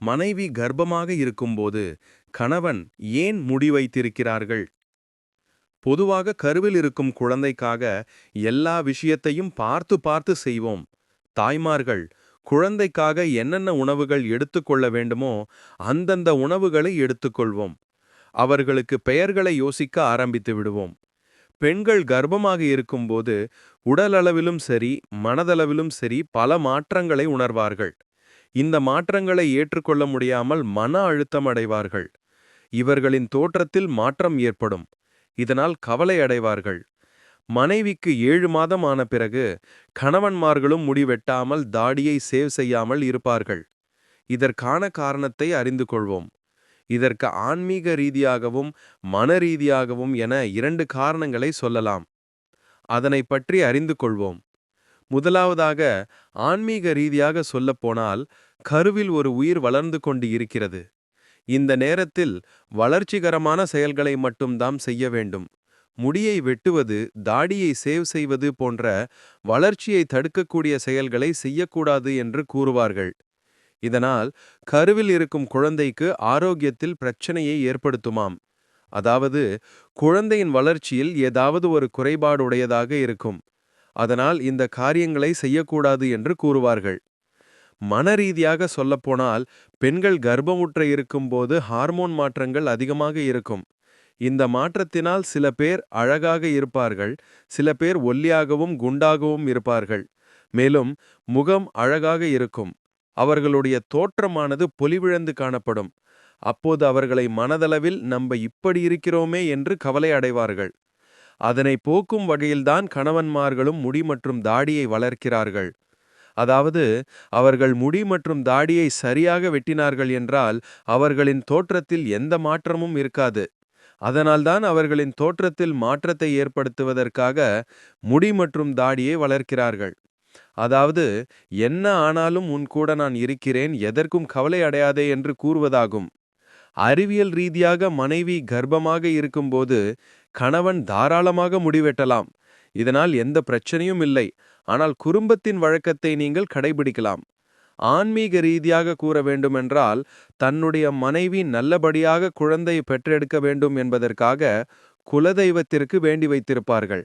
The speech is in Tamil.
மனைவி கர்ப்பமாக இருக்கும்போது கணவன் ஏன் முடி வைத்திருக்கிறார்கள்? பொதுவாக கருவில் இருக்கும் குழந்தைக்காக எல்லா விஷயத்தையும் பார்த்து பார்த்து செய்வோம். தாய்மார்கள் குழந்தைக்காக என்னென்ன உணவுகள் எடுத்துக்கொள்ள வேண்டுமோ அந்தந்த உணவுகளை எடுத்துக்கொள்வோம் அவர்களுக்கு பெயர்களை யோசிக்க ஆரம்பித்து விடுவோம். பெண்கள் கர்ப்பமாக இருக்கும்போது உடலளவிலும் சரி மனதளவிலும் சரி பல மாற்றங்களை உணர்வார்கள். இந்த மாற்றங்களை ஏற்றுக்கொள்ள முடியாமல் மன அழுத்தம் அடைவார்கள். இவர்களின் தோற்றத்தில் மாற்றம் ஏற்படும். இதனால் கவலை அடைவார்கள். மனைவிக்கு ஏழு மாதம் ஆன பிறகு கணவன்மார்களும் முடி வெட்டாமல் தாடியை சேவ் செய்யாமல் இருப்பார்கள். இதற்கான காரணத்தை அறிந்து கொள்வோம். இதற்கு ஆன்மீக ரீதியாகவும் மன ரீதியாகவும் என இரண்டு காரணங்களை சொல்லலாம். அதனை பற்றி அறிந்து கொள்வோம். முதலாவதாக ஆன்மீக ரீதியாக சொல்லப்போனால் கருவில் ஒரு உயிர் வளர்ந்து கொண்டு இருக்கிறது. இந்த நேரத்தில் வளர்ச்சிகரமான செயல்களை மட்டும்தான் செய்ய வேண்டும். முடியை வெட்டுவது தாடியை சேவ் செய்வது போன்ற வளர்ச்சியை தடுக்கக்கூடிய செயல்களை செய்யக்கூடாது என்று கூறுவார்கள். இதனால் கருவில் இருக்கும் குழந்தைக்கு ஆரோக்கியத்தில் பிரச்சனையை ஏற்படுத்துமாம். அதாவது குழந்தையின் வளர்ச்சியில் ஏதாவது ஒரு குறைபாடுடையதாக இருக்கும். அதனால் இந்த காரியங்களை செய்யக்கூடாது என்று கூறுவார்கள். மனரீதியாக சொல்லப்போனால் பெண்கள் கர்ப்பமுற்ற இருக்கும்போது ஹார்மோன் மாற்றங்கள் அதிகமாக இருக்கும். இந்த மாற்றத்தினால் சில பேர் அழகாக இருப்பார்கள் சில பேர் ஒல்லியாகவும் குண்டாகவும் இருப்பார்கள். மேலும் முகம் அழகாக இருக்கும். அவர்களுடைய தோற்றமானது பொலிவிழந்து காணப்படும். அப்போது அவர்களை மனதளவில் நம்ம இப்படி இருக்கிறோமே என்று கவலை அடைவார்கள். அதனை போக்கும் வகையில்தான் கணவன்மார்களும் முடி மற்றும் தாடியை வளர்க்கிறார்கள். அதாவது அவர்கள் முடி மற்றும் தாடியை சரியாக வெட்டினார்கள் என்றால் அவர்களின் தோற்றத்தில் எந்த மாற்றமும் இருக்காது. அதனால்தான் அவர்களின் தோற்றத்தில் மாற்றத்தை ஏற்படுத்துவதற்காக முடி மற்றும் தாடியை வளர்க்கிறார்கள். அதாவது என்ன ஆனாலும் உன் கூட நான் இருக்கிறேன் எதற்கும் கவலை அடையாதே என்று கூறுவதாகும். அறிவியல் ரீதியாக மனைவி கர்ப்பமாக இருக்கும்போது கணவன் தாராளமாக முடிவெட்டலாம். இதனால் எந்த பிரச்சனையும் இல்லை. ஆனால் குடும்பத்தின் வழக்கத்தை நீங்கள் கடைபிடிக்கலாம். ஆன்மீக ரீதியாக கூற வேண்டுமென்றால் தன்னுடைய மனைவி நல்லபடியாக குழந்தை பெற்றெடுக்க வேண்டும் என்பதற்காக குலதெய்வத்திற்கு வேண்டி வைத்திருப்பார்கள்.